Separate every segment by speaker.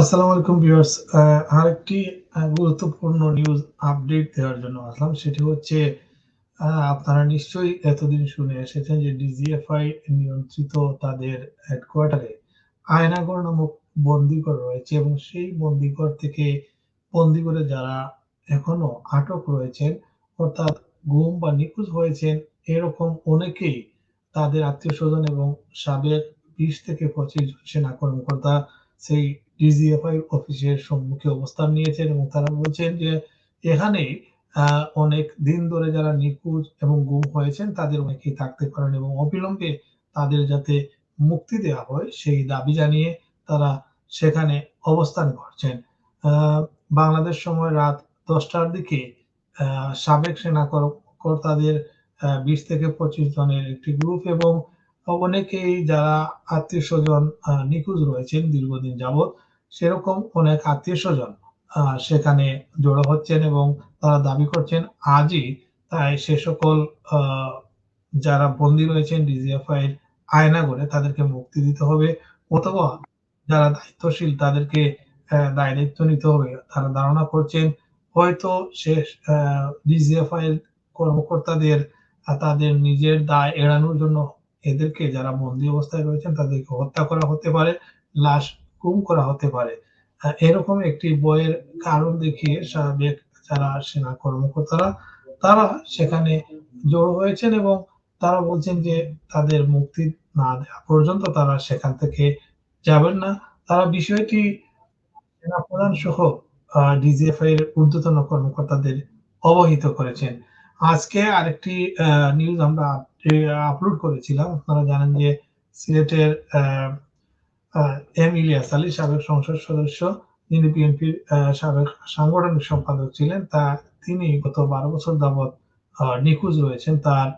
Speaker 1: আসসালামু আলাইকুম ভিউয়ার্স। আরেকটি গুরুত্বপূর্ণ নিউজ আপডেট দেওয়ার জন্য আসলাম। সেটি হচ্ছে আপনারা নিশ্চয়ই এতদিন শুনে এসেছেন যে ডিজিএফআই নিয়ন্ত্রিত তাদের হেডকোয়ার্টারে আয়নাগর নামক বন্দিঘর রয়েছে এবং সেই বন্দিঘর থেকে বন্দিঘরে যারা এখনও আটক রয়েছেন, অর্থাৎ গুম বা নিখোঁজ হয়েছেন, এরকম অনেকেই তাদের আত্মীয় স্বজন এবং সাবেক বিশ থেকে পঁচিশ জন সেনা কর্মকর্তা সেই ডিজিএফআই অফিসের সম্মুখে অবস্থান নিয়েছেন এবং তারা বলছেন যে এখানে অনেক দিন ধরে যারা নিখোঁজ এবং গুম হয়েছেন তাদের অনেকেই থাকতে পারেন এবং অবিলম্বে তাদের যাতে মুক্তি দেওয়া হয় সেই দাবি জানিয়ে তারা সেখানে অবস্থান করছেন। বাংলাদেশ সময় রাত দশটার দিকে সাবেক সেনা কর্মকর্তাদের বিশ থেকে পঁচিশ জনের একটি গ্রুপ এবং অনেকেই যারা আত্মীয় স্বজন নিখোঁজ রয়েছেন দীর্ঘদিন যাবৎ সেরকম অনেক আত্মীয় স্বজন সেখানে জড়ো হচ্ছেন এবং তারা দাবি করছেন আজই তাই সে সকল যারা বন্দী রয়েছেন ডিজিএফআই এর আয়নাগরে তাদেরকে মুক্তি দিতে হবে অথবা যারা দায়িত্বশীল তাদেরকে দায় দায়িত্ব নিতে হবে। তারা ধারণা করছেন হয়তো সে ডিজিএফআই এর কর্মকর্তাদের তাদের নিজের দায় এড়ানোর জন্য এদেরকে যারা বন্দী অবস্থায় রয়েছেন তাদেরকে হত্যা করা হতে পারে। লাশ গুম করা হতে পারে। এরকম একটি বইয়ের কারণ দেখিয়ে সাবেক যারা সেনা কর্মকর্তারা তারা সেখানে জড়ো হয়েছেন এবং তারা বলছেন যে তাদের মুক্তি না দেওয়া পর্যন্ত তারা সেখান থেকে যাবেন না। তারা বিষয়টি সেনা প্রধান সহ ডিজিএফআই এর ঊর্ধ্বতন কর্মকর্তাদের অবহিত করেছেন। আজকে আরেকটি নিউজ আমরা আপলোড করেছিলাম। আপনারা জানেন যে সিলেটের আহ, এম ইলিয়াস আলী সাবেক সংসদ সদস্য, যিনি বিএনপির সাবেক সাংগঠনিক সম্পাদক ছিলেন, তা তিনি গত বারো বছর যাবৎ নিখোঁজ রয়েছেন। তার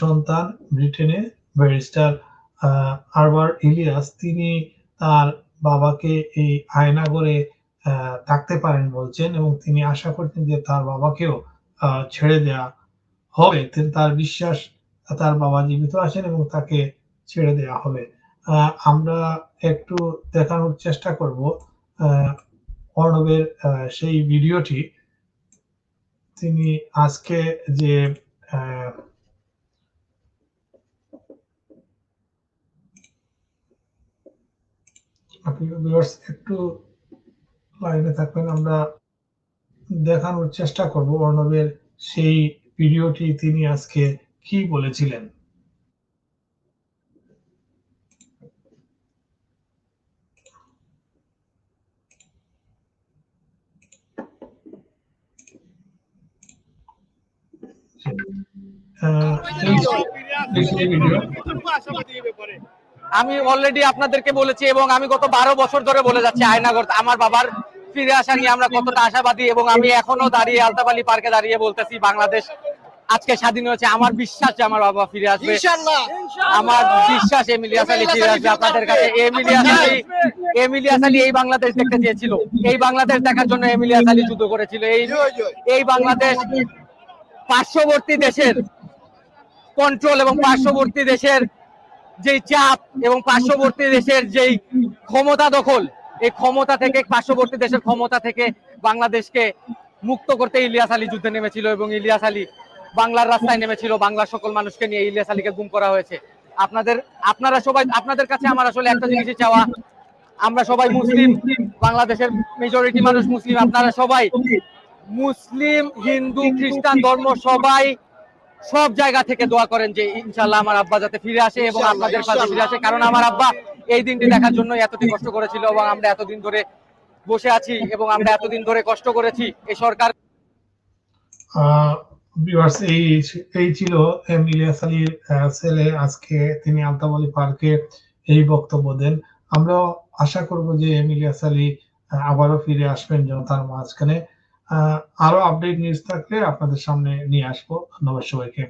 Speaker 1: সন্তান ব্রিটেনে ব্যারিস্টার আরবার ইলিয়াস। তিনি তার বাবাকে এই আয়নাগরে থাকতে পারেন বলছেন এবং তিনি আশা করছেন যে তার বাবাকেও ছেড়ে দেয়া হবে। তার বিশ্বাস, তার বাবা জীবিত আছেন এবং তাকে ছেড়ে দেয়া হবে। আমরা একটু দেখানোর চেষ্টা করব অর্ণবের সেই ভিডিওটি। তিনি আজকে যে একটু লাইনে থাকবেন, আমরা দেখানোর চেষ্টা করব অর্ণবের সেই ভিডিওটি তিনি আজকে কি বলেছিলেন আহ, এই- এই সেই ভিডিও
Speaker 2: আমি অলরেডি আপনাদেরকে বলেছি এবং আমি গত বারো বছর ধরে বলে যাচ্ছি আয়নাগর আমার বাবার ফিরে আসা নিয়ে আমরা কতটা আশাবাদী এবং আমি এখনও দাঁড়িয়ে আলতাফ আলী পার্কে দাঁড়িয়ে বলতেছি বাংলাদেশ আজকে স্বাধীন হয়েছে। আমার বিশ্বাস যে আমার বাবা ফিরে আসবে। আমার বিশ্বাস এমিলিয়াস আলী ফিরে আসবে আপনাদের কাছে। এমিলিয়াস আলী এমিলিয়াস আলী এই বাংলাদেশ দেখতে চেয়েছিল। এই বাংলাদেশ দেখার জন্য এমিলিয়াস আলী যুদ্ধ করেছিল। এই এই বাংলাদেশ পার্শ্ববর্তী দেশের কন্ট্রোল এবং পার্শ্ববর্তী দেশের যেই চাপ এবং পার্শ্ববর্তী দেশের যেই ক্ষমতা দখল, এই ক্ষমতা থেকে, পার্শ্ববর্তী দেশের ক্ষমতা থেকে বাংলাদেশকে মুক্ত করতে ইলিয়াস আলী যুদ্ধে নেমেছিল এবং ইলিয়াস আলী বাংলার রাস্তায় নেমেছিল। বাংলার সকল মানুষকে নিয়ে ইলিয়াস আলীকে গুম করা হয়েছে। আপনাদের, আপনারা সবাই, আপনাদের কাছে আমার আসলে একটা জিনিসই চাওয়া, আমরা সবাই মুসলিম, বাংলাদেশের মেজরিটি মানুষ মুসলিম, আপনারা সবাই মুসলিম হিন্দু খ্রিস্টান ধর্ম সবাই সব জায়গা থেকে দোয়া করেন যে ইনশাল্লাহ আমার আব্বা যাতে ফিরে আসে এবং আপনাদের পাশে ফিরে আসে। কারণ আমার আব্বা এই দিনটি দেখার জন্য এতদিন কষ্ট করেছিল এবং আমরা এতদিন ধরে বসে আছি এবং আমরা এতদিন ধরে কষ্ট করেছি এই সরকার।
Speaker 1: এই এই ছিল এম ইলিয়াস আলীর ছেলে। আজকে তিনি আলতাফ আলী পার্কে এই বক্তব্য দেন। আমরা আশা করব যে এম ইলিয়াস আলী আবারও ফিরে আসবেন জনতার মাঝখানে। আরও আপডেট নিউজ থাকলে আপনাদের সামনে নিয়ে আসব। ধন্যবাদ সবাইকে।